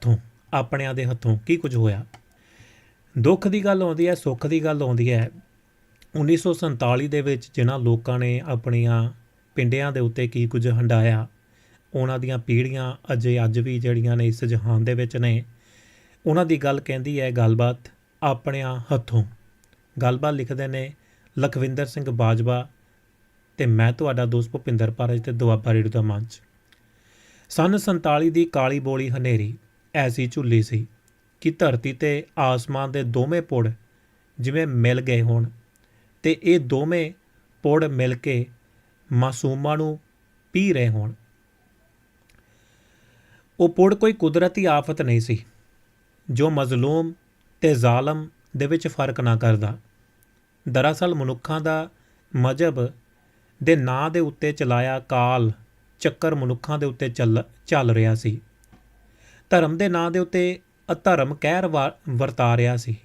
ਹੱਥੋਂ, ਆਪਣਿਆਂ ਦੇ ਹੱਥੋਂ ਕੀ ਕੁਝ ਹੋਇਆ? ਦੁੱਖ ਦੀ ਗੱਲ ਆਉਂਦੀ ਹੈ, ਸੁੱਖ ਦੀ ਗੱਲ ਆਉਂਦੀ ਹੈ। 1947 ਦੇ ਵਿੱਚ ਜਿਨ੍ਹਾਂ ਲੋਕਾਂ ਨੇ ਆਪਣੀਆਂ ਪਿੰਡਿਆਂ ਦੇ ਉੱਤੇ ਕੀ ਕੁਝ ਹੰਡਾਇਆ, ਉਹਨਾਂ ਦੀਆਂ ਪੀੜ੍ਹੀਆਂ ਅਜੇ ਅੱਜ ਵੀ ਜਿਹੜੀਆਂ ਨੇ ਇਸ ਜਹਾਨ ਦੇ ਵਿੱਚ ਨੇ, ਉਹਨਾਂ ਦੀ ਗੱਲ ਕਹਿੰਦੀ ਹੈ ਗੱਲਬਾਤ ਆਪਣਿਆਂ ਹੱਥੋਂ। ਗੱਲਬਾਤ ਲਿਖਦੇ ਨੇ, ਲਖਵਿੰਦਰ ਸਿੰਘ ਬਾਜਵਾ ਤੇ ਮੈਂ ਤੁਹਾਡਾ ਦੋਸਤ ਭੁਪਿੰਦਰ ਪਾਰਜ ਤੇ ਦੁਆਬਾ ਰੇਡੀਓ ਦਾ ਮੰਚ। ਸਨ 47 ਦੀ ਕਾਲੀ ਬੋਲੀ ਹਨੇਰੀ। ਐਸੀ ਝੁੱਲੀ ਸੀ ਕਿ ਧਰਤੀ ਤੇ ਆਸਮਾਨ ਦੇ ਦੋਵੇਂ ਪੁੜ ਜਿਵੇਂ ਮਿਲ ਗਏ ਹੋਣ ਤੇ ਇਹ ਦੋਵੇਂ ਪੁੜ ਮਿਲ ਕੇ ਮਾਸੂਮਾਂ ਨੂੰ ਪੀ ਰਹੇ ਹੋਣ। ਉਹ ਪੁੜ ਕੋਈ ਕੁਦਰਤੀ ਆਫਤ ਨਹੀਂ ਸੀ, ਜੋ ਮਜ਼ਲੂਮ ਤੇ ਜ਼ਾਲਮ ਦੇ ਵਿੱਚ ਫ਼ਰਕ ਨਾ ਕਰਦਾ। ਦਰਅਸਲ ਮਨੁੱਖਾਂ ਦਾ ਮਜਬ ਦੇ ਨਾਂ ਦੇ ਉੱਤੇ ਚਲਾਇਆ ਕਾਲ ਚੱਕਰ ਮਨੁੱਖਾਂ ਦੇ ਉੱਤੇ ਚੱਲ ਚੱਲ ਰਿਹਾ ਸੀ। ਧਰਮ ਦੇ ਨਾਂ ਦੇ ਉੱਤੇ ਅਧਰਮ ਕਹਿਰ ਵਾ- ਵਰਤਾ ਰਿਹਾ ਸੀ।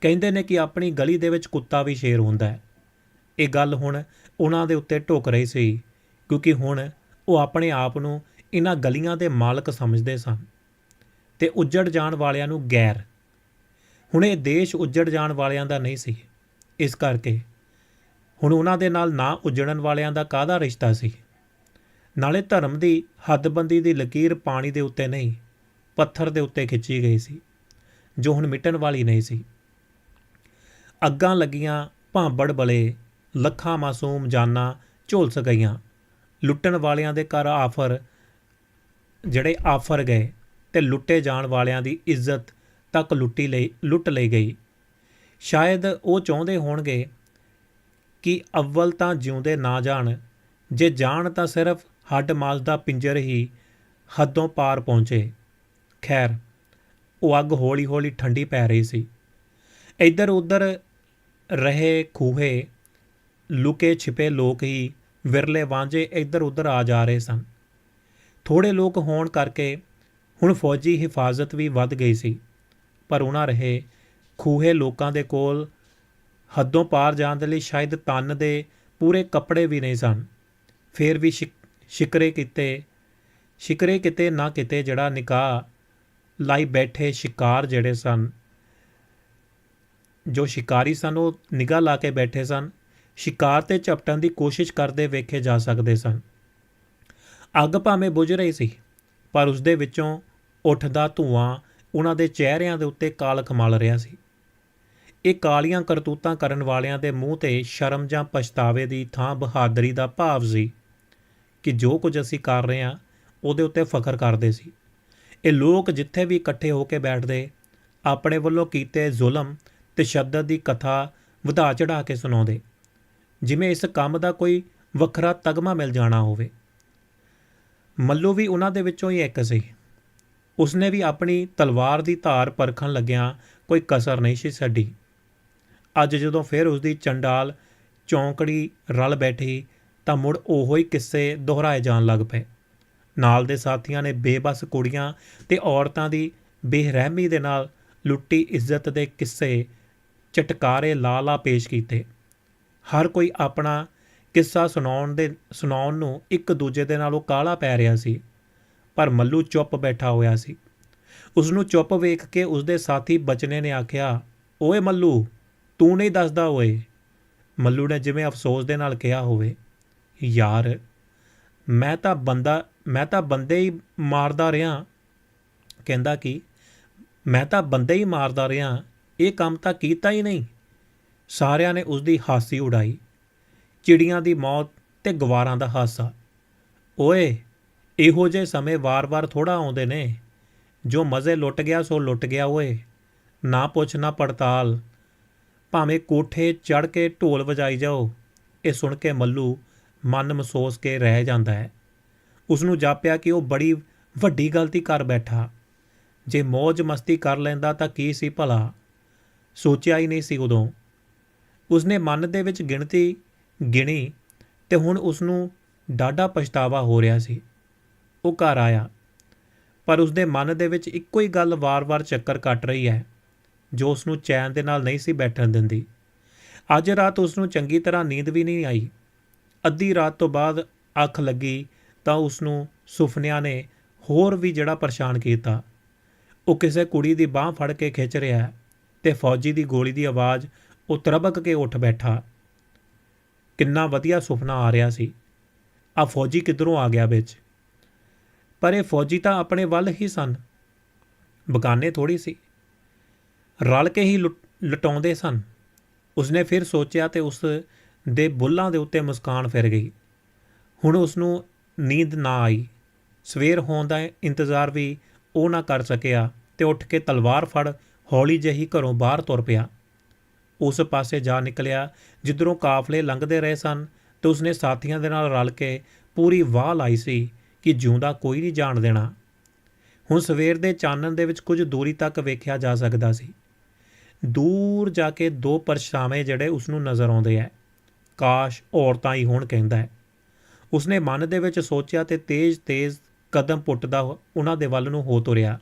ਕਹਿੰਦੇ ਨੇ ਕਿ ਆਪਣੀ ਗਲੀ ਦੇ ਵਿੱਚ ਕੁੱਤਾ ਵੀ ਸ਼ੇਰ ਹੁੰਦਾ ਹੈ। ਇਹ ਗੱਲ ਹੁਣ ਉਹਨਾਂ ਦੇ ਉੱਤੇ ਢੁੱਕ ਰਹੀ ਸੀ, ਕਿਉਂਕਿ ਹੁਣ ਉਹ ਆਪਣੇ ਆਪ ਨੂੰ ਇਹਨਾਂ ਗਲੀਆਂ ਦੇ ਮਾਲਕ ਸਮਝਦੇ ਸਨ ਤੇ ਉੱਜੜ ਜਾਣ ਵਾਲਿਆਂ ਨੂੰ ਗੈਰ। ਹੁਣ ਇਹ ਦੇਸ਼ ਉੱਜੜ ਜਾਣ ਵਾਲਿਆਂ ਦਾ ਨਹੀਂ ਸੀ। ਇਸ ਕਰਕੇ ਹੁਣ ਉਹਨਾਂ ਦੇ ਨਾਲ ਨਾ ਉੱਜੜਨ ਵਾਲਿਆਂ ਦਾ ਕਾਹਦਾ ਰਿਸ਼ਤਾ ਸੀ? ਨਾਲੇ ਧਰਮ ਦੀ ਹੱਦਬੰਦੀ ਦੀ ਲਕੀਰ ਪਾਣੀ ਦੇ ਉੱਤੇ ਨਹੀਂ ਪੱਥਰ ਦੇ ਉੱਤੇ ਖਿੱਚੀ ਗਈ ਸੀ, ਜੋ ਹੁਣ ਮਿਟਣ ਵਾਲੀ ਨਹੀਂ ਸੀ। ਅੱਗਾਂ ਲੱਗੀਆਂ ਭਾਂਬੜ ਬਲੇ, ਲੱਖਾਂ ਮਾਸੂਮ ਜਾਨਾਂ ਝੋਲਸ ਗਈਆਂ। ਲੁੱਟਣ ਵਾਲਿਆਂ ਦੇ ਘਰ ਆਫਰ, ਜਿਹੜੇ ਆਫਰ ਗਏ ਤੇ ਲੁੱਟੇ ਜਾਣ ਵਾਲਿਆਂ ਦੀ ਇੱਜ਼ਤ ਤੱਕ ਲੁੱਟੀ ਲਈ, ਲੁੱਟ ਲਈ ਗਈ। ਸ਼ਾਇਦ ਉਹ ਚਾਹੁੰਦੇ ਹੋਣਗੇ ਕਿ ਅਵਲ ਤਾਂ ਜਿਉਂਦੇ ਨਾ ਜਾਣ, ਜੇ ਜਾਣ ਤਾਂ ਸਿਰਫ ਹੱਡ ਮਾਸ ਦਾ ਪਿੰਜਰ ਹੀ ਹੱਦੋਂ ਪਾਰ ਪਹੁੰਚੇ। ਖੈਰ, ਉਹ ਅੱਗ ਹੌਲੀ-ਹੌਲੀ ਠੰਡੀ ਪੈ ਰਹੀ ਸੀ। ਇੱਧਰ ਉੱਧਰ ਰਹੇ ਖੂਹੇ, ਲੁਕੇ ਛਿਪੇ ਲੋਕ ਹੀ ਵਿਰਲੇ ਵਾਂਝੇ ਇੱਧਰ ਉੱਧਰ ਆ ਜਾ ਰਹੇ ਸਨ। ਥੋੜੇ ਲੋਕ ਹੋਣ ਕਰਕੇ ਹੁਣ ਫੌਜੀ ਹਿਫਾਜ਼ਤ ਵੀ ਵੱਧ ਗਈ ਸੀ, ਪਰ ਉਹਨਾਂ ਰਹੇ ਖੂਹੇ ਲੋਕਾਂ ਦੇ ਕੋਲ ਹੱਦੋਂ ਪਾਰ ਜਾਣ ਦੇ ਲਈ ਸ਼ਾਇਦ ਤਨ ਦੇ ਪੂਰੇ ਕੱਪੜੇ ਵੀ ਨਹੀਂ ਸਨ। ਫੇਰ ਵੀ ਸ਼ਿਕ- ਸ਼ਿਕਰੇ ਕੀਤੇ, ਸ਼ਿਕਰੇ ਕਿਤੇ ਨਾ ਕਿਤੇ ਜਿਹੜਾ ਨਿਕਾਹ ਲਾਈ ਬੈਠੇ ਸ਼ਿਕਾਰ ਜਿਹੜੇ ਸਨ। ਜੋ ਸ਼ਿਕਾਰੀ ਸਨ, ਉਹ ਨਿਗਾਹ ਲਾ ਕੇ ਬੈਠੇ ਸਨ। ਸ਼ਿਕਾਰ ਤੇ ਝਪਟਣ ਦੀ ਕੋਸ਼ਿਸ਼ ਕਰਦੇ ਵੇਖੇ ਜਾ ਸਕਦੇ ਸਨ। ਅੱਗ ਭਾਵੇਂ ਬੁਝ ਰਹੀ ਸੀ, ਪਰ ਉਸ ਦੇ ਵਿੱਚੋਂ ਉੱਠਦਾ ਧੂਆਂ ਉਹਨਾਂ ਦੇ ਚਿਹਰਿਆਂ ਦੇ ਉੱਤੇ ਕਾਲ ਖਮਲ ਰਿਹਾ ਸੀ। ਇਹ ਕਾਲੀਆਂ ਕਰਤੂਤਾਂ ਕਰਨ ਵਾਲਿਆਂ ਦੇ ਮੂੰਹ ਤੇ ਸ਼ਰਮ ਜਾਂ ਪਛਤਾਵੇ ਦੀ ਥਾਂ ਬਹਾਦਰੀ ਦਾ ਭਾਵ ਸੀ ਕਿ ਜੋ ਕੁਝ ਅਸੀਂ ਕਰ ਰਹੇ ਹਾਂ, ਉਹਦੇ ਉੱਤੇ ਫਖਰ ਕਰਦੇ ਸੀ। ਇਹ ਲੋਕ ਜਿੱਥੇ ਵੀ ਇਕੱਠੇ ਹੋ ਕੇ ਬੈਠਦੇ, ਆਪਣੇ ਵੱਲੋਂ ਕੀਤੇ ਜ਼ੁਲਮ ਤੇ ਸ਼ੱਦਤ ਦੀ ਕਥਾ ਵਧਾ ਚੜਾ ਕੇ ਸੁਣਾਉਂਦੇ, ਜਿਵੇਂ ਇਸ ਕੰਮ ਦਾ ਕੋਈ ਵੱਖਰਾ ਤਗਮਾ ਮਿਲ ਜਾਣਾ ਹੋਵੇ। ਮੱਲੂ ਵੀ ਉਹਨਾਂ ਦੇ ਵਿੱਚੋਂ ਹੀ ਇੱਕ ਸੀ। ਉਸਨੇ ਵੀ ਆਪਣੀ ਤਲਵਾਰ ਦੀ ਧਾਰ ਪਰਖਣ ਲੱਗਿਆਂ ਕੋਈ ਕਸਰ ਨਹੀਂ ਸੀ ਛੱਡੀ। ਅੱਜ ਜਦੋਂ ਫਿਰ ਉਸਦੀ ਚੰਡਾਲ ਚੌਂਕੜੀ ਰਲ ਬੈਠੀ ਤਾਂ ਮੁੜ ਉਹੋ ਹੀ ਕਿੱਸੇ ਦੁਹਰਾਏ ਜਾਣ ਲੱਗ ਪਏ। ਨਾਲ ਦੇ ਸਾਥੀਆਂ ਨੇ ਬੇਬਸ ਕੁੜੀਆਂ ਤੇ ਔਰਤਾਂ ਦੀ ਬੇਰਹਿਮੀ ਦੇ ਨਾਲ ਲੁੱਟੀ ਇੱਜ਼ਤ ਦੇ ਕਿੱਸੇ ਚਟਕਾਰੇ ਲਾ-ਲਾ ਪੇਸ਼ ਕੀਤੇ। ਹਰ ਕੋਈ ਆਪਣਾ ਕਿੱਸਾ ਸੁਣਾਉਣ ਦੇ, ਸੁਣਾਉਣ ਨੂੰ ਇੱਕ ਦੂਜੇ ਦੇ ਨਾਲੋਂ ਕਾਲਾ ਪੈ ਰਿਹਾ ਸੀ, ਪਰ ਮੱਲੂ ਚੁੱਪ ਬੈਠਾ ਹੋਇਆ ਸੀ। ਉਸ ਨੂੰ ਚੁੱਪ ਵੇਖ ਕੇ ਉਸਦੇ ਸਾਥੀ ਬਚਨੇ ਨੇ ਆਖਿਆ, ਓਏ ਮੱਲੂ, ਤੂੰ ਨਹੀਂ ਦੱਸਦਾ ਓਏ? ਮੱਲੂ ਨੇ ਜਿਵੇਂ ਅਫਸੋਸ ਦੇ ਨਾਲ ਕਿਹਾ ਹੋਵੇ, ਯਾਰ, ਮੈਂ ਤਾਂ ਬੰਦਾ ਮੈਂ ਤਾਂ ਬੰਦੇ ਹੀ ਮਾਰਦਾ ਰਿਹਾ। ਕਹਿੰਦਾ ਕਿ ਮੈਂ ਤਾਂ ਬੰਦੇ ਹੀ ਮਾਰਦਾ ਰਿਹਾ। ਇਹ ਕੰਮ ਤਾਂ ਕੀਤਾ ਹੀ ਨਹੀਂ। ਸਾਰਿਆਂ ਨੇ ਉਸ ਦੀ ਹਾਸੀ ਉਡਾਈ। ਚਿੜੀਆਂ ਦੀ ਮੌਤ ਤੇ ਗਵਾਰਾਂ ਦਾ ਹਾਸਾ। ਓਏ, ਇਹੋ ਜਿਹੇ ਸਮੇਂ ਵਾਰ-ਵਾਰ ਥੋੜਾ ਆਉਂਦੇ ਨੇ। ਜੋ ਮਜ਼ੇ ਲੁੱਟ ਗਿਆ, ਸੋ ਲੁੱਟ ਗਿਆ ਓਏ। ਨਾ ਪੁੱਛ, ਨਾ ਪੜਤਾਲ। ਭਾਵੇਂ ਕੋਠੇ ਚੜ ਕੇ ਢੋਲ ਵਜਾਈ ਜਾਓ, ਇਹ ਸੁਣ ਕੇ ਮੱਲੂ ਮਨ ਮਸੋਸ ਕੇ ਰਹਿ ਜਾਂਦਾ ਹੈ। ਉਸ ਨੂੰ ਜਾਪਿਆ ਕਿ ਉਹ ਬੜੀ ਵੱਡੀ ਗਲਤੀ ਕਰ ਬੈਠਾ। ਜੇ ਮौज ਮਸਤੀ ਕਰ ਲੈਂਦਾ ਤਾਂ ਕੀ ਸੀ ਭਲਾ? ਸੋਚਿਆ ਹੀ ਨਹੀਂ ਸੀ ਉਦੋਂ। ਉਸਨੇ ਮਨ ਦੇ ਵਿੱਚ ਗਿਣਤੀ ਗਿਣੀ ਤੇ ਹੁਣ ਉਸ ਨੂੰ ਡਾਢਾ ਪਛਤਾਵਾ ਹੋ ਰਿਹਾ ਸੀ। ਉਹ ਘਰ ਆਇਆ। ਪਰ ਉਸਦੇ ਮਨ ਦੇ ਵਿੱਚ ਇੱਕੋ ਹੀ ਗੱਲ ਵਾਰ-ਵਾਰ ਚੱਕਰ ਕੱਟ ਰਹੀ ਹੈ, ਜੋ ਉਸ ਨੂੰ ਚੈਨ ਦੇ ਨਾਲ ਨਹੀਂ ਸੀ ਬੈਠਣ ਦਿੰਦੀ। ਅੱਜ ਰਾਤ ਉਸ ਨੂੰ ਚੰਗੀ ਤਰ੍ਹਾਂ ਨੀਂਦ ਵੀ ਨਹੀਂ ਆਈ। ਅੱਧੀ ਰਾਤ ਤੋਂ ਬਾਅਦ ਅੱਖ ਲੱਗੀ ਤਾਂ ਉਸ ਨੂੰ ਸੁਪਨਿਆਂ ਨੇ ਹੋਰ ਵੀ ਜਿਹੜਾ ਪਰੇਸ਼ਾਨ ਕੀਤਾ। ਉਹ ਕਿਸੇ ਕੁੜੀ ਦੀ ਬਾਹ ਫੜ ਕੇ ਖਿੱਚ ਰਿਹਾ ਹੈ ਤੇ ਫੌਜੀ ਦੀ ਗੋਲੀ ਦੀ ਆਵਾਜ਼ ਉਹ ਤਰਬਕ ਕੇ ਉੱਠ ਬੈਠਾ। ਕਿੰਨਾ ਵਧੀਆ ਸੁਪਨਾ ਆ ਰਿਹਾ ਸੀ। ਆ ਫੌਜੀ ਕਿੱਧਰੋਂ ਆ ਗਿਆ ਵਿੱਚ? ਪਰ ਇਹ ਫੌਜੀ ਤਾਂ ਆਪਣੇ ਵੱਲ ਹੀ ਸਨ। ਬਗਾਨੇ ਥੋੜੀ ਸੀ। ਰਲ ਕੇ ਹੀ ਲੁੱਟ- ਲਟਾਉਂਦੇ ਸਨ। ਉਸਨੇ ਫਿਰ ਸੋਚਿਆ ਤੇ ਉਸ ਦੇ ਬੁੱਲਾਂ ਦੇ ਉੱਤੇ ਮੁਸਕਾਨ ਫਿਰ ਗਈ। ਹੁਣ ਉਸ ਨੂੰ ਨੀਂਦ ਨਾ ਆਈ। ਸਵੇਰ ਹੋਣ ਦਾ ਇੰਤਜ਼ਾਰ ਵੀ ਉਹ ਨਾ ਕਰ ਸਕਿਆ ਤੇ ਉੱਠ ਕੇ ਤਲਵਾਰ ਫੜ ਹੌਲੀ ਜਿਹੀ ਘਰੋਂ ਬਾਹਰ ਤੁਰ ਪਿਆ। ਉਸ ਪਾਸੇ ਜਾ ਨਿਕਲਿਆ, ਜਿੱਧਰੋਂ ਕਾਫਲੇ ਲੰਘਦੇ ਰਹੇ ਸਨ ਤੇ ਉਸਨੇ ਸਾਥੀਆਂ ਦੇ ਨਾਲ ਰਲ ਕੇ ਪੂਰੀ ਵਾਹ ਲਾਈ ਸੀ ਕਿ ਜਿਉਂਦਾ ਕੋਈ ਨਹੀਂ ਜਾਣ ਦੇਣਾ। ਹੁਣ ਸਵੇਰ ਦੇ ਚਾਨਣ ਦੇ ਵਿੱਚ ਕੁਝ ਦੂਰੀ ਤੱਕ ਵੇਖਿਆ ਜਾ ਸਕਦਾ ਸੀ। ਦੂਰ ਜਾ ਕੇ ਦੋ ਪਰਛਾਵੇਂ ਜਿਹੜੇ ਉਸ ਨੂੰ ਨਜ਼ਰ ਆਉਂਦੇ ਐ। ਕਾਸ਼ ਔਰਤਾਂ ਹੀ ਹੋਣ ਕਹਿੰਦਾ ਹੈ ਉਸਨੇ ਮਨ ਦੇ ਵਿੱਚ ਸੋਚਿਆ ਤੇ ਤੇਜ਼-ਤੇਜ਼ ਕਦਮ ਪੁੱਟਦਾ ਉਹਨਾਂ ਦੇ ਵੱਲ ਨੂੰ ਹੋ ਤੁਰਿਆ।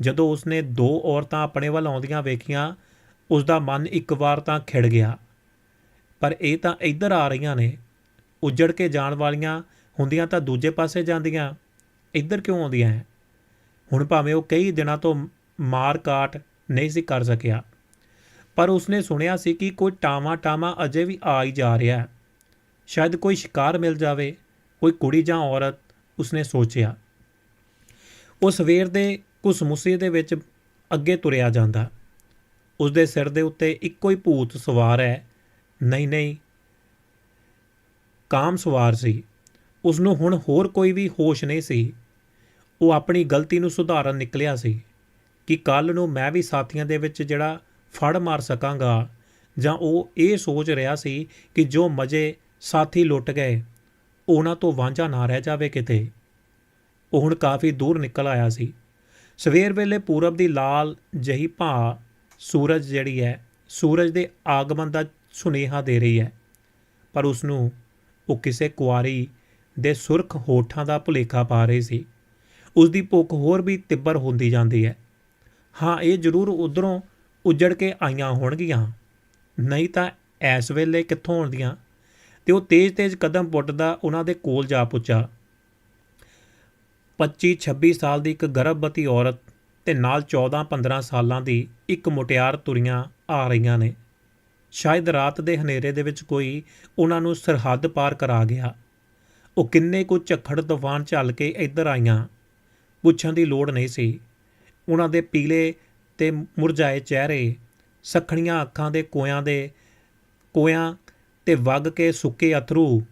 ਜਦੋਂ ਉਸਨੇ ਦੋ ਔਰਤਾਂ ਆਪਣੇ ਵੱਲ ਆਉਂਦੀਆਂ ਵੇਖੀਆਂ ਉਸ ਦਾ ਮਨ ਇੱਕ ਵਾਰ ਤਾਂ ਖਿੜ ਗਿਆ। ਪਰ ਇਹ ਤਾਂ ਇੱਧਰ ਆ ਰਹੀਆਂ ਨੇ। ਉੱਜੜ ਕੇ ਜਾਣ ਵਾਲੀਆਂ ਹੁੰਦੀਆਂ ਤਾਂ ਦੂਜੇ ਪਾਸੇ ਜਾਂਦੀਆਂ। ਇੱਧਰ ਕਿਉਂ ਆਉਂਦੀਆਂ ਹੈ ਹੁਣ ਭਾਵੇਂ ਉਹ ਕਈ ਦਿਨਾਂ ਤੋਂ ਮਾਰ ਕਾਟ ਨਹੀਂ ਸੀ ਕਰ ਸਕਿਆ। ਪਰ ਉਸਨੇ ਸੁਣਿਆ ਸੀ ਕਿ ਕੋਈ ਟਾਵਾ ਟਾਵਾ ਅਜੇ ਵੀ ਆ ਹੀ ਜਾ ਰਿਹਾ। ਹੈ ਸ਼ਾਇਦ ਕੋਈ ਸ਼ਿਕਾਰ ਮਿਲ ਜਾਵੇ, ਕੋਈ ਕੁੜੀ ਜਾਂ ਔਰਤ, ਉਸਨੇ ਸੋਚਿਆ। ਉਹ ਸਵੇਰ ਦੇ ਕੁਸਮੁਸੇ ਦੇ ਵਿੱਚ ਅੱਗੇ ਤੁਰਿਆ ਜਾਂਦਾ। ਉਸ ਦੇ ਸਿਰ ਦੇ ਉੱਤੇ ਇੱਕੋ ਹੀ ਭੂਤ ਸਵਾਰ ਹੈ। ਨਹੀਂ ਨਹੀਂ। ਕਾਮ ਸਵਾਰ ਸੀ। ਉਸ ਨੂੰ ਹੁਣ ਹੋਰ ਕੋਈ ਵੀ ਹੋਸ਼ ਨਹੀਂ ਸੀ। ਉਹ ਆਪਣੀ ਗਲਤੀ ਨੂੰ ਸੁਧਾਰਨ ਨਿਕਲਿਆ ਸੀ ਕਿ ਕੱਲ ਨੂੰ ਮੈਂ ਵੀ ਸਾਥੀਆਂ ਦੇ ਵਿੱਚ ਜਿਹੜਾ ਫੜ ਮਾਰ ਸਕਾਂਗਾ ਜਾਂ ਉਹ ਇਹ ਸੋਚ ਰਿਹਾ ਸੀ ਕਿ ਜੋ ਮਜ਼ੇ ਸਾਥੀ ਲੁੱਟ ਗਏ। ਉਹਨਾਂ ਤੋਂ ਵਾਂਝਾ ਨਾ ਰਹਿ ਜਾਵੇ ਕਿਤੇ। ਉਹ ਹੁਣ ਕਾਫੀ ਦੂਰ ਨਿਕਲ ਆਇਆ ਸੀ। ਸਵੇਰ ਵੇਲੇ ਪੂਰਬ ਦੀ ਲਾਲ ਜਹੀ ਭਾ ਸੂਰਜ ਜਿਹੜੀ ਹੈ, ਸੂਰਜ ਦੇ ਆਗਮਨ ਦਾ ਸੁਨੇਹਾ ਦੇ ਰਹੀ ਹੈ। ਪਰ ਉਸ ਨੂੰ ਉਹ ਕਿਸੇ ਕੁਆਰੀ ਦੇ ਸੁਰਖ ਹੋਠਾਂ ਦਾ ਭੁਲੇਖਾ ਪਾ ਰਹੀ ਸੀ। ਉਸ ਦੀ ਭੁੱਖ ਹੋਰ ਵੀ ਤਿੱਬਰ ਹੁੰਦੀ ਜਾਂਦੀ ਹੈ। ਹਾਂ, ਇਹ ਜ਼ਰੂਰ ਉਧਰੋਂ ਉੱਜੜ ਕੇ ਆਈਆਂ ਹੋਣਗੀਆਂ। ਨਹੀਂ ਤਾਂ ਐਸ ਵੇਲੇ ਕਿੱਥੋਂ ਆਉਂਦੀਆਂ? ਤੇ ਉਹ ਤੇਜ਼-ਤੇਜ਼ ਕਦਮ ਪੁੱਟਦਾ ਉਹਨਾਂ ਦੇ ਕੋਲ ਜਾ ਪੁੱਛਾ 25-26 ਸਾਲ ਦੀ ਇੱਕ ਗਰਭਵਤੀ ਔਰਤ ਤੇ ਨਾਲ 14-15 ਸਾਲਾਂ ਦੀ ਇੱਕ ਮੁਟਿਆਰ ਤੁਰੀਆਂ ਆ ਰਹੀਆਂ ਨੇ। ਸ਼ਾਇਦ ਰਾਤ ਦੇ ਹਨੇਰੇ ਦੇ ਵਿੱਚ ਕੋਈ ਉਹਨਾਂ ਨੂੰ ਸਰਹੱਦ ਪਾਰ ਕਰਾ ਗਿਆ। ਉਹ ਕਿੰਨੇ ਕੁ ਝੱਖੜ ਤੂਫਾਨ ਚੱਲ ਕੇ ਇੱਧਰ ਆਈਆਂ। ਪੁੱਛਣ ਦੀ ਲੋੜ ਨਹੀਂ ਸੀ। ਉਹਨਾਂ ਦੇ ਪੀਲੇ ਤੇ ਮੁਰਝਾਏ ਚਿਹਰੇ, ਸਖਣੀਆਂ ਅੱਖਾਂ ਦੇ ਕੋਇਆਂ ਦੇ ਕੋਇਆਂ ਤੇ ਵਗ ਕੇ ਸੁੱਕੇ ਅਥਰੂ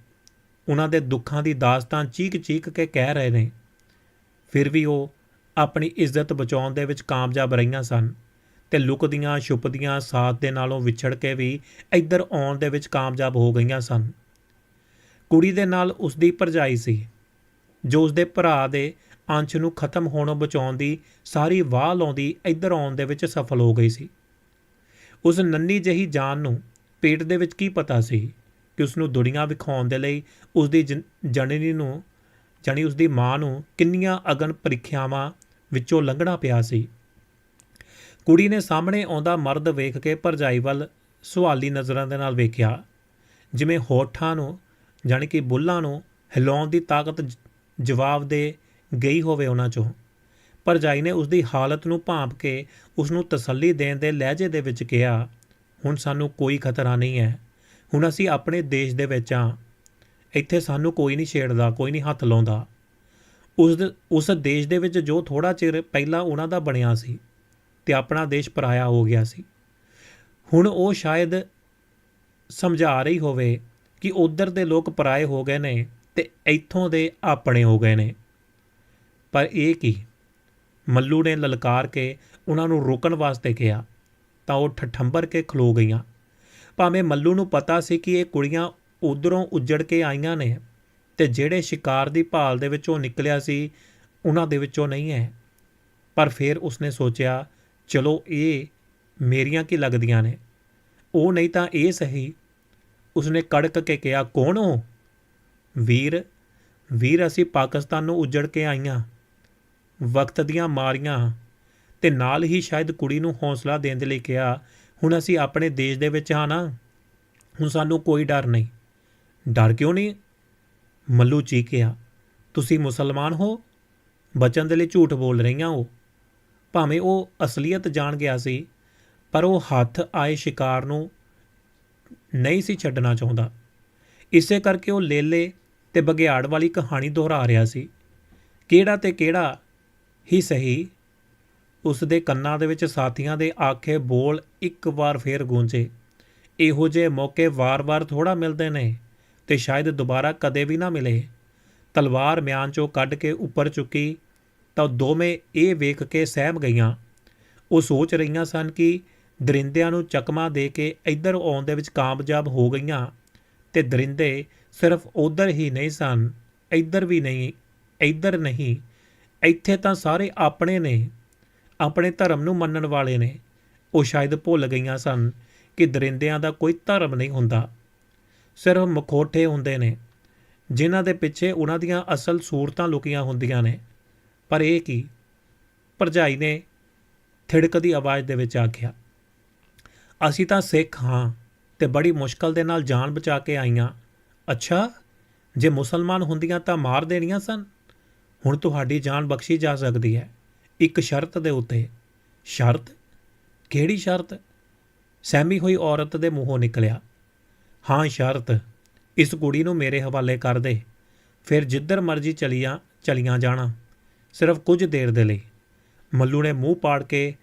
ਉਹਨਾਂ ਦੇ ਦੁੱਖਾਂ ਦੀ ਦਾਸਤਾਨ ਚੀਕ-ਚੀਕ ਕੇ ਕਹਿ ਰਹੇ ਨੇ। ਫਿਰ ਵੀ ਉਹ ਆਪਣੀ ਇੱਜ਼ਤ ਬਚਾਉਣ ਦੇ ਵਿੱਚ ਕਾਮਯਾਬ ਰਹੀਆਂ ਸਨ ਤੇ ਲੁਕਦੀਆਂ ਛੁਪਦੀਆਂ ਸਾਥ ਦੇ ਨਾਲੋਂ ਵਿਛੜ ਕੇ ਵੀ ਇੱਧਰ ਆਉਣ ਦੇ ਵਿੱਚ ਕਾਮਯਾਬ ਹੋ ਗਈਆਂ ਸਨ। ਕੁੜੀ ਦੇ ਨਾਲ ਉਸ ਦੀ ਭਰਜਾਈ ਸੀ, ਜੋ ਉਸ ਦੇ ਭਰਾ ਦੇ ਅੰਸ਼ ਨੂੰ ਖਤਮ ਹੋਣੋਂ ਬਚਾਉਣ ਦੀ ਸਾਰੀ ਵਾਹ ਲਾਉਂਦੀ ਇੱਧਰ ਆਉਣ ਦੇ ਵਿੱਚ ਸਫਲ ਹੋ ਗਈ ਸੀ। ਉਸ ਨੰਨੀ ਜਹੀ ਜਾਨ ਨੂੰ ਪੇਟ ਦੇ ਵਿੱਚ ਕੀ ਪਤਾ ਸੀ ਕਿ ਉਸ ਨੂੰ ਦੁਨੀਆ ਵਿਖਾਉਣ ਦੇ ਲਈ ਉਸ ਦੀ ਜਨਨੀ ਨੂੰ, ਜਾਣੀ ਉਸ ਦੀ ਮਾਂ ਨੂੰ ਕਿੰਨੀਆਂ ਅਗਨ ਪ੍ਰੀਖਿਆਵਾਂ ਵਿੱਚੋਂ ਲੰਘਣਾ ਪਿਆ ਸੀ। ਕੁੜੀ ਨੇ ਸਾਹਮਣੇ ਆਉਂਦਾ ਮਰਦ ਵੇਖ ਕੇ ਭਰਜਾਈ ਵੱਲ ਸੁਹਾਲੀ ਨਜ਼ਰਾਂ ਦੇ ਨਾਲ ਵੇਖਿਆ, ਜਿਵੇਂ ਹੋਠਾਂ ਨੂੰ, ਜਾਣੀ ਕਿ ਬੁੱਲਾਂ ਨੂੰ ਹਿਲਾਉਣ ਦੀ ਤਾਕਤ ਜ- ਜਵਾਬ ਦੇ ਗਈ ਹੋਵੇ ਉਹਨਾਂ ਚੋਂ। ਭਰਜਾਈ ਨੇ ਉਸ ਦੀ ਹਾਲਤ ਨੂੰ ਭਾਂਪ ਕੇ ਉਸ ਨੂੰ ਤਸੱਲੀ ਦੇਣ ਦੇ ਲਹਿਜੇ ਦੇ ਵਿੱਚ ਕਿਹਾ ਹੁਣ ਸਾਨੂੰ ਕੋਈ ਖਤਰਾ ਨਹੀਂ ਹੈ। ਹੁਣ ਅਸੀਂ ਆਪਣੇ ਦੇਸ਼ ਦੇ ਵਿੱਚ ਆ ਇੱਥੇ ਸਾਨੂੰ ਕੋਈ ਨਹੀਂ ਛੇੜਦਾ, ਕੋਈ ਨਹੀਂ ਹੱਥ ਲਾਉਂਦਾ। ਉਸ ਉਸ ਦੇਸ਼ ਦੇ ਵਿੱਚ ਜੋ ਥੋੜਾ ਚਿਰ ਪਹਿਲਾਂ ਉਹਨਾਂ ਦਾ ਬਣਿਆ ਸੀ ਤੇ ਆਪਣਾ ਦੇਸ਼ ਪਰਾਇਆ ਹੋ ਗਿਆ ਸੀ। ਹੁਣ ਉਹ ਸ਼ਾਇਦ ਸਮਝਾ ਰਹੀ ਹੋਵੇ ਕਿ ਉਧਰ ਦੇ ਲੋਕ ਪਰਾਏ ਹੋ ਗਏ ਨੇ ਤੇ ਇੱਥੋਂ ਦੇ ਆਪਣੇ ਹੋ ਗਏ ਨੇ। ਪਰ ਇਹ ਕੀ? ਮੱਲੂ ਨੇ ਲਲਕਾਰ ਕੇ ਉਹਨਾਂ ਨੂੰ ਰੋਕਣ ਵਾਸਤੇ ਕਿਹਾ। ਤਾਂ ਉਹ ਠਠੰਬਰ ਕੇ ਖਲੋ ਗਈਆਂ। ਭਾਵੇਂ ਮੱਲੂ ਨੂੰ ਪਤਾ ਸੀ ਕਿ ਇਹ ਕੁੜੀਆਂ ਉਧਰੋਂ ਉੱਜੜ ਕੇ ਆਈਆਂ ਨੇ ਤੇ ਜਿਹੜੇ ਸ਼ਿਕਾਰ ਦੀ ਭਾਲ ਦੇ ਵਿੱਚੋਂ ਨਿਕਲਿਆ ਸੀ, ਉਹਨਾਂ ਦੇ ਵਿੱਚੋਂ ਨਹੀਂ ਹੈ। ਪਰ ਫਿਰ ਉਸਨੇ ਸੋਚਿਆ, ਚਲੋ ਇਹ ਮੇਰੀਆਂ ਕੀ ਲੱਗਦੀਆਂ ਨੇ? ਉਹ ਨਹੀਂ ਤਾਂ ਇਹ ਸਹੀ। ਉਸਨੇ ਕੜਕ ਕੇ ਕਿਹਾ, ਕੌਣ ਹੋ? ਵੀਰ ਵੀਰ ਅਸੀਂ ਪਾਕਿਸਤਾਨ ਨੂੰ ਉੱਜੜ ਕੇ ਆਈਆਂ। ਵਕਤ ਦੀਆਂ ਮਾਰੀਆਂ। ਤੇ ਨਾਲ ਹੀ ਸ਼ਾਇਦ ਕੁੜੀ ਨੂੰ ਹੌਸਲਾ ਦੇਣ ਦੇ ਲਈ ਕਿਹਾ, ਹੁਣ ਅਸੀਂ ਆਪਣੇ ਦੇਸ਼ ਦੇ ਵਿੱਚ ਹਾਂ ਨਾ, ਹੁਣ ਸਾਨੂੰ ਕੋਈ ਡਰ ਨਹੀਂ। ਡਰ ਕਿਉਂ ਨਹੀਂ? ਮੱਲੂ ਚੀਕਿਆ ਤੁਸੀਂ ਮੁਸਲਮਾਨ ਹੋ? ਬਚਨ ਦੇ ਲਈ ਝੂਠ ਬੋਲ ਰਹੀਆਂ ਹੋ? ਭਾਵੇਂ ਉਹ ਅਸਲੀਅਤ ਜਾਣ ਗਿਆ ਸੀ, ਪਰ ਉਹ ਹੱਥ ਆਏ ਸ਼ਿਕਾਰ ਨੂੰ ਨਹੀਂ ਸੀ ਛੱਡਣਾ ਚਾਹੁੰਦਾ। ਇਸੇ ਕਰਕੇ ਉਹ ਲੇਲੇ ਤੇ ਬਗਿਆੜ ਵਾਲੀ ਕਹਾਣੀ ਦੁਹਰਾ ਰਿਹਾ ਸੀ। ਕਿਹੜਾ ਤੇ ਕਿਹੜਾ ਹੀ ਸਹੀ ਉਸ ਦੇ ਕੰਨਾਂ ਦੇ ਵਿੱਚ ਸਾਥੀਆਂ ਦੇ ਆਖੇ ਬੋਲ ਇੱਕ ਵਾਰ ਫੇਰ ਗੂੰਜੇ। ਇਹੋ ਜਿਹੇ ਮੌਕੇ ਵਾਰ-ਵਾਰ ਥੋੜਾ ਮਿਲਦੇ ਨੇ ਤੇ ਸ਼ਾਇਦ ਦੁਬਾਰਾ ਕਦੇ ਵੀ ਨਾ ਮਿਲੇ। ਤਲਵਾਰ ਮਿਆਨ ਚੋਂ ਕੱਢ ਕੇ ਉੱਪਰ ਚੁੱਕੀ ਤਾਂ ਦੋਵੇਂ ਇਹ ਵੇਖ ਕੇ ਸਹਿਮ ਗਈਆਂ। ਉਹ ਸੋਚ ਰਹੀਆਂ ਸਨ ਕਿ ਦਰਿੰਦਿਆਂ ਨੂੰ ਚਕਮਾ ਦੇ ਕੇ ਇੱਧਰ ਆਉਣ ਦੇ ਵਿੱਚ ਕਾਮਯਾਬ ਹੋ ਗਈਆਂ ਤੇ ਦਰਿੰਦੇ ਸਿਰਫ ਉਧਰ ਹੀ ਨਹੀਂ ਸਨ, ਇੱਧਰ ਵੀ ਨਹੀਂ, ਇੱਧਰ ਨਹੀਂ, ਇੱਥੇ ਤਾਂ ਸਾਰੇ ਆਪਣੇ ਨੇ। ਆਪਣੇ ਧਰਮ ਨੂੰ ਮੰਨਣ ਵਾਲੇ ਨੇ। ਉਹ ਸ਼ਾਇਦ ਭੁੱਲ ਗਈਆਂ ਸਨ ਕਿ ਦਰਿੰਦਿਆਂ ਦਾ ਕੋਈ ਧਰਮ ਨਹੀਂ ਹੁੰਦਾ। ਸਿਰਫ ਮਖੋਟੇ ਹੁੰਦੇ ਨੇ, ਜਿਨ੍ਹਾਂ ਦੇ ਪਿੱਛੇ ਉਹਨਾਂ ਦੀਆਂ ਅਸਲ ਸੂਰਤਾਂ ਲੁਕੀਆਂ ਹੁੰਦੀਆਂ ਨੇ। ਪਰ ਇਹ ਕੀ? ਭਰਜਾਈ ਨੇ ਥਿੜਕਦੀ ਆਵਾਜ਼ ਦੇ ਵਿੱਚ ਆਖਿਆ, ਅਸੀਂ ਤਾਂ ਸਿੱਖ ਹਾਂ ਤੇ ਬੜੀ ਮੁਸ਼ਕਲ ਦੇ ਨਾਲ ਜਾਨ ਬਚਾ ਕੇ ਆਈਆਂ। ਅੱਛਾ, ਜੇ ਮੁਸਲਮਾਨ ਹੁੰਦੀਆਂ ਤਾਂ ਮਾਰ ਦੇਣੀਆਂ ਸਨ। ਹੁਣ ਤੁਹਾਡੀ ਜਾਨ ਬਖਸ਼ੀ ਜਾ ਸਕਦੀ ਹੈ। ਇੱਕ ਸ਼ਰਤ ਦੇ ਉੱਤੇ। ਸ਼ਰਤ? ਕਿਹੜੀ ਸ਼ਰਤ? ਸਹਿਮੀ ਹੋਈ ਔਰਤ ਦੇ ਮੂੰਹੋਂ ਨਿਕਲਿਆ। ਹਾਂ, ਸ਼ਰਤ। ਇਸ ਕੁੜੀ ਨੂੰ ਮੇਰੇ ਹਵਾਲੇ ਕਰ ਦੇ। ਫਿਰ ਜਿੱਧਰ ਮਰਜ਼ੀ ਚਲੀਆਂ ਚਲੀਆਂ ਜਾਣਾ। ਸਿਰਫ ਕੁਝ ਦੇਰ ਦੇ ਲਈ। ਮੱਲੂ ਨੇ ਮੂੰਹ ਪਾੜ ਕੇ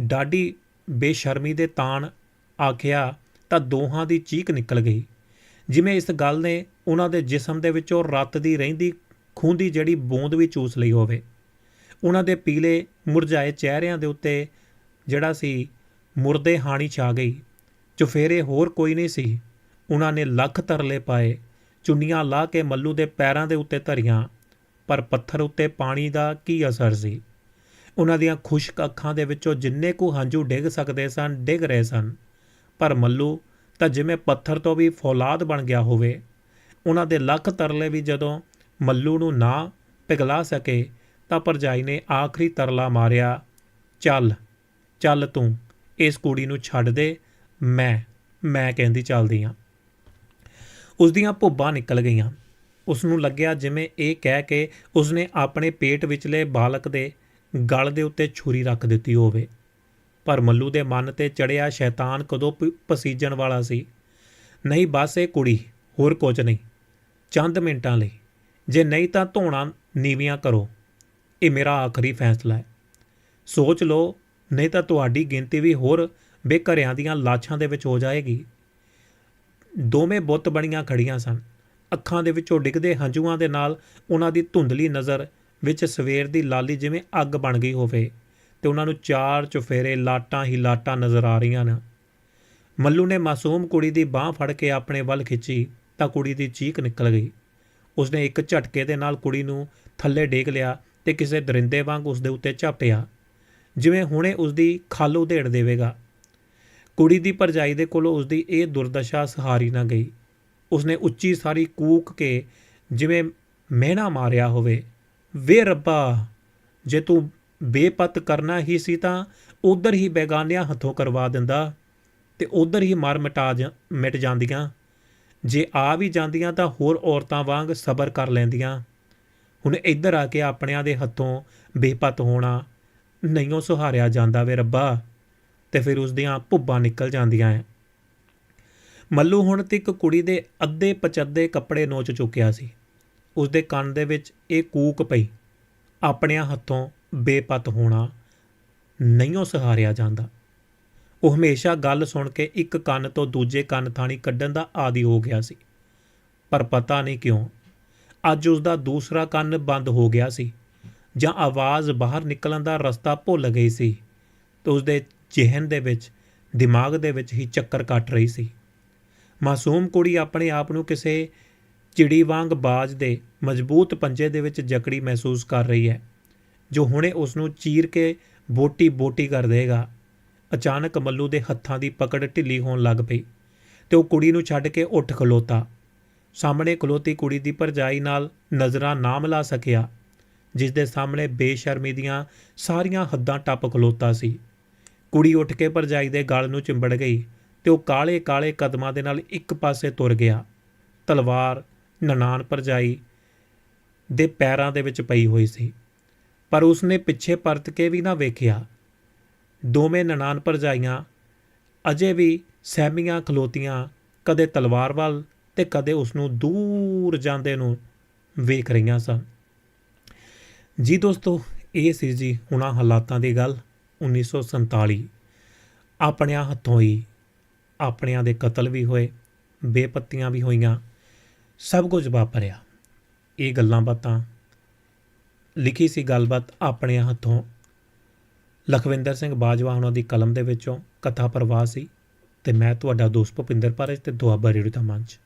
ਡਾਢੀ ਬੇਸ਼ਰਮੀ ਦੇ ਤਾਣ ਆਖਿਆ ਤਾਂ ਦੋਹਾਂ ਦੀ ਚੀਕ ਨਿਕਲ ਗਈ। ਜਿਵੇਂ ਇਸ ਗੱਲ ਨੇ ਉਹਨਾਂ ਦੇ ਜਿਸਮ ਦੇ ਵਿੱਚੋਂ ਰੱਤ ਦੀ ਰਹਿੰਦੀ ਖੂਨ ਦੀ ਜਿਹੜੀ ਬੂੰਦ ਵੀ ਚੂਸ ਲਈ ਹੋਵੇ। ਉਹਨਾਂ ਦੇ ਪੀਲੇ ਮੁਰਝਾਏ ਚਿਹਰਿਆਂ ਦੇ ਉੱਤੇ ਜਿਹੜਾ ਸੀ ਮੁਰਦੇ ਹਾਣੀ ਛਾ ਗਈ। ਚੁਫੇਰੇ ਹੋਰ ਕੋਈ ਨਹੀਂ ਸੀ। ਉਹਨਾਂ ਨੇ ਲੱਖ ਤਰਲੇ ਪਾਏ, ਚੁੰਨੀਆਂ ਲਾ ਕੇ ਮੱਲੂ ਦੇ ਪੈਰਾਂ ਦੇ ਉੱਤੇ ਧਰੀਆਂ, ਪਰ ਪੱਥਰ ਉੱਤੇ ਪਾਣੀ ਦਾ ਕੀ ਅਸਰ ਸੀ? ਉਹਨਾਂ ਦੀਆਂ ਖੁਸ਼ਕ ਅੱਖਾਂ ਦੇ ਵਿੱਚੋਂ ਜਿੰਨੇ ਕੁ ਹੰਝੂ ਡਿੱਗ ਸਕਦੇ ਸਨ, ਡਿੱਗ ਰਹੇ ਸਨ। ਪਰ ਮੱਲੂ ਤਾਂ ਜਿਵੇਂ ਪੱਥਰ ਤੋਂ ਵੀ ਫੌਲਾਦ ਬਣ ਗਿਆ ਹੋਵੇ, ਉਹਨਾਂ ਦੇ ਲੱਖ ਤਰਲੇ ਵੀ ਜਦੋਂ ਮੱਲੂ ਨੂੰ ਨਾ ਪਿਘਲਾ ਸਕੇ ਤਾਂ ਭਰਜਾਈ ਨੇ ਆਖਰੀ ਤਰਲਾ ਮਾਰਿਆ, ਚੱਲ ਚੱਲ ਤੂੰ, ਇਸ ਕੁੜੀ ਨੂੰ ਛੱਡ ਦੇ, ਮੈਂ ਮੈਂ ਕਹਿੰਦੀ ਚੱਲਦੀ ਆ। ਉਸ ਦੀਆਂ ਭੁੱਬਾਂ ਨਿਕਲ ਗਈਆਂ। ਉਸ ਨੂੰ ਲੱਗਿਆ ਜਿਵੇਂ ਇਹ ਕਹਿ ਕੇ ਉਸਨੇ ਆਪਣੇ ਪੇਟ ਵਿਚਲੇ ਬਾਲਕ ਦੇ ਗਲ ਦੇ ਉੱਤੇ ਛੁਰੀ ਰੱਖ ਦਿੱਤੀ ਹੋਵੇ। ਪਰ ਮੱਲੂ ਦੇ ਮਨ ਤੇ ਚੜਿਆ ਸ਼ੈਤਾਨ ਕਦੋਂ ਪ- ਪਸੀਜਣ ਵਾਲਾ ਸੀ। ਨਹੀਂ ਬਸ ਇਹ ਕੁੜੀ, ਹੋਰ ਕੁਝ ਨਹੀਂ। ਚੰਦ ਮਿੰਟਾਂ ਲਈ। ਜੇ ਨਹੀਂ ਤਾਂ ਧੋਣਾ ਨੀਵੀਆਂ ਕਰੋ। ਇਹ ਮੇਰਾ ਆਖਰੀ ਫੈਸਲਾ ਹੈ। ਸੋਚ ਲਓ, ਨਹੀਂ ਤਾਂ ਤੁਹਾਡੀ ਗਿਣਤੀ ਵੀ ਹੋਰ ਬੇਘਰਿਆਂ ਦੀਆਂ ਲਾਸ਼ਾਂ ਦੇ ਵਿੱਚ ਹੋ ਜਾਏਗੀ। ਦੋਵੇਂ ਬੁੱਤ ਬਣੀਆਂ ਖੜੀਆਂ ਸਨ। ਅੱਖਾਂ ਦੇ ਵਿੱਚੋਂ ਡਿੱਗਦੇ ਹੰਝੂਆਂ ਦੇ ਨਾਲ ਉਹਨਾਂ ਦੀ ਧੁੰਦਲੀ ਨਜ਼ਰ ਵਿੱਚ ਸਵੇਰ ਦੀ ਲਾਲੀ ਜਿਵੇਂ ਅੱਗ ਬਣ ਗਈ ਹੋਵੇ ਤੇ ਉਹਨਾਂ ਨੂੰ ਚਾਰ ਚੁਫੇਰੇ ਲਾਟਾਂ ਹੀ ਲਾਟਾਂ ਨਜ਼ਰ ਆ ਰਹੀਆਂ ਨੇ। ਮੱਲੂ ਨੇ ਮਾਸੂਮ ਕੁੜੀ ਦੀ ਬਾਹ ਫੜ ਕੇ ਆਪਣੇ ਵੱਲ ਖਿੱਚੀ ਤਾਂ ਕੁੜੀ ਦੀ ਚੀਕ ਨਿਕਲ ਗਈ। ਉਸਨੇ ਇੱਕ ਝਟਕੇ ਦੇ ਨਾਲ ਕੁੜੀ ਨੂੰ ਥੱਲੇ ਡੇਕ ਲਿਆ ਤੇ ਕਿਸੇ ਦਰਿੰਦੇ ਵਾਂਗ ਉਸ ਦੇ ਉੱਤੇ ਝਾਪਟਿਆ ਜਿਵੇਂ ਹੁਣੇ ਉਸ ਦੀ ਖੱਲ ਉਧੇੜ ਦੇਵੇਗਾ। ਕੁੜੀ ਦੀ ਭਰਜਾਈ ਦੇ ਕੋਲੋਂ ਉਸ ਦੀ ਇਹ ਦੁਰਦਸ਼ਾ ਸਹਾਰੀ ਨਾ ਗਈ। ਉਸਨੇ ਉੱਚੀ ਸਾਰੀ ਕੂਕ ਕੇ ਜਿਵੇਂ ਮਿਹਣਾ ਮਾਰਿਆ ਹੋਵੇ, ਵੇ ਰੱਬਾ, ਜੇ ਤੂੰ ਬੇਪਤ ਕਰਨਾ ਹੀ ਸੀ ਤਾਂ ਉਧਰ ਹੀ ਬੇਗਾਨਿਆਂ ਹੱਥੋਂ ਕਰਵਾ ਦਿੰਦਾ ਤੇ ਉਧਰ ਹੀ ਮਰ ਮਿਟਾ ਜਾਂ- ਮਿਟ ਜਾਂਦੀਆਂ। ਜੇ ਆ ਵੀ ਜਾਂਦੀਆਂ ਤਾਂ ਹੋਰ ਔਰਤਾਂ ਵਾਂਗ ਸਬਰ ਕਰ ਲੈਂਦੀਆਂ। ਹੁਣ ਇੱਧਰ ਆ ਕੇ ਆਪਣਿਆਂ ਦੇ ਹੱਥੋਂ ਬੇਪਤ ਹੋਣਾ ਨਹੀਂਓ ਸੁਹਾਰਿਆ ਜਾਂਦਾ ਵੇ ਰੱਬਾ, ਤੇ ਫਿਰ ਉਸ ਦੀਆਂ ਭੁੱਬਾਂ ਨਿਕਲ ਜਾਂਦੀਆਂ ਐ। ਮੱਲੂ ਹੁਣ ਤੱਕ ਕੁੜੀ ਦੇ ਅੱਧੇ ਪਚੱਦੇ ਕੱਪੜੇ ਨੋਚ ਚੁੱਕਿਆ ਸੀ। ਉਸ ਦੇ ਕੰਨ ਦੇ ਵਿੱਚ ਇਹ ਕੂਕ ਪਈ। ਆਪਣਿਆਂ ਹੱਥੋਂ ਬੇਪਤ ਹੋਣਾ ਨਹੀਂਓ ਸਹਾਰਿਆ ਜਾਂਦਾ। ਉਹ ਹਮੇਸ਼ਾ ਗੱਲ ਸੁਣ ਕੇ ਇੱਕ ਕੰਨ ਤੋਂ ਦੂਜੇ ਕੰਨ ਥਾਣੀ ਕੱਢਣ ਦਾ ਆਦੀ ਹੋ ਗਿਆ ਸੀ। ਪਰ ਪਤਾ ਨਹੀਂ ਕਿਉਂ ਅੱਜ ਉਸ ਦਾ ਦੂਸਰਾ ਕੰਨ ਬੰਦ ਹੋ ਗਿਆ ਸੀ ਜਾਂ ਆਵਾਜ਼ ਬਾਹਰ ਨਿਕਲਣ ਦਾ ਰਸਤਾ ਭੁੱਲ ਗਈ ਸੀ ਤੇ ਉਸ ਦੇ ਜ਼ਿਹਨ ਦੇ ਵਿੱਚ, ਦਿਮਾਗ ਦੇ ਵਿੱਚ ਹੀ ਚੱਕਰ ਕੱਟ ਰਹੀ ਸੀ। ਮਾਸੂਮ ਕੁੜੀ ਆਪਣੇ ਆਪ ਨੂੰ ਕਿਸੇ ਚਿੜੀ ਵਾਂਗ ਬਾਜ ਦੇ ਮਜ਼ਬੂਤ ਪੰਜੇ ਦੇ ਵਿੱਚ ਜਕੜੀ ਮਹਿਸੂਸ ਕਰ ਰਹੀ ਹੈ, ਜੋ ਹੁਣੇ ਉਸ ਨੂੰ ਚੀਰ ਕੇ ਬੋਟੀ ਬੋਟੀ ਕਰ ਦੇਗਾ ਅਚਾਨਕ ਮੱਲੂ ਦੇ ਹੱਥਾਂ ਦੀ ਪਕੜ ਢਿੱਲੀ ਹੋਣ ਲੱਗ ਪਈ ਤੇ ਉਹ ਕੁੜੀ ਨੂੰ ਛੱਡ ਕੇ ਉੱਠ ਖਲੋਤਾ। ਸਾਹਮਣੇ ਖਲੋਤੀ ਕੁੜੀ ਦੀ ਭਰਜਾਈ ਨਾਲ ਨਜ਼ਰਾਂ ਨਾ ਮਿਲਾ ਸਕਿਆ, ਜਿਸ ਦੇ ਸਾਹਮਣੇ ਬੇਸ਼ਰਮੀ ਦੀਆਂ ਸਾਰੀਆਂ ਹੱਦਾਂ ਟੱਪ ਖਲੋਤਾ ਸੀ। ਕੁੜੀ ਉੱਠ ਕੇ ਭਰਜਾਈ ਦੇ ਗਲ ਨੂੰ ਚਿੰਬੜ ਗਈ ਤੇ ਉਹ ਕਾਲੇ ਕਾਲੇ ਕਦਮਾਂ ਦੇ ਨਾਲ ਇੱਕ ਪਾਸੇ ਤੁਰ ਗਿਆ। ਤਲਵਾਰ ਨਨਾਨ ਭਰਜਾਈ ਦੇ ਪੈਰਾਂ ਦੇ ਵਿੱਚ ਪਈ ਹੋਈ ਸੀ, ਪਰ ਉਸਨੇ ਪਿੱਛੇ ਪਰਤ ਕੇ ਵੀ ਨਾ ਵੇਖਿਆ। ਦੋਵੇਂ ਨਨਾਨ ਭਰਜਾਈਆਂ ਅਜੇ ਵੀ ਸਹਿਮੀਆਂ ਖਲੋਤੀਆਂ, ਕਦੇ ਤਲਵਾਰ ਵੱਲ ਤੇ ਕਦੇ ਉਸ ਨੂੰ ਦੂਰ ਜਾਂਦੇ ਨੂੰ ਵੇਖ ਰਹੀਆਂ ਸਨ। ਜੀ ਦੋਸਤੋ, ਇਹ ਸੀ ਜੀ ਉਹਨਾਂ ਹਾਲਾਤਾਂ ਦੀ ਗੱਲ 1947 ਆਪਣਿਆਂ ਹੱਥੋਂ ਹੀ ਆਪਣਿਆਂ ਦੇ ਕਤਲ ਵੀ ਹੋਏ, ਬੇਪੱਤੀਆਂ ਵੀ ਹੋਈਆਂ, ਸਭ ਕੁਝ ਵਾਪਰਿਆ। ਇਹ ਗੱਲਾਂ ਬਾਤਾਂ, ਲਿਖੀ ਸੀ ਗੱਲਬਾਤ ਆਪਣੇ ਹੱਥੋਂ। ਲਖਵਿੰਦਰ ਸਿੰਘ ਬਾਜਵਾ ਉਹਨਾਂ ਦੀ ਕਲਮ ਦੇ ਵਿੱਚੋਂ ਕਥਾ ਪ੍ਰਵਾਹ ਸੀ ਤੇ ਮੈਂ ਤੁਹਾਡਾ ਦੋਸਤ ਭੁਪਿੰਦਰ ਪਾਰਜ ਤੇ ਦੁਆਬਾ ਰੇਡੀਓ ਦਾ ਮੰਚ।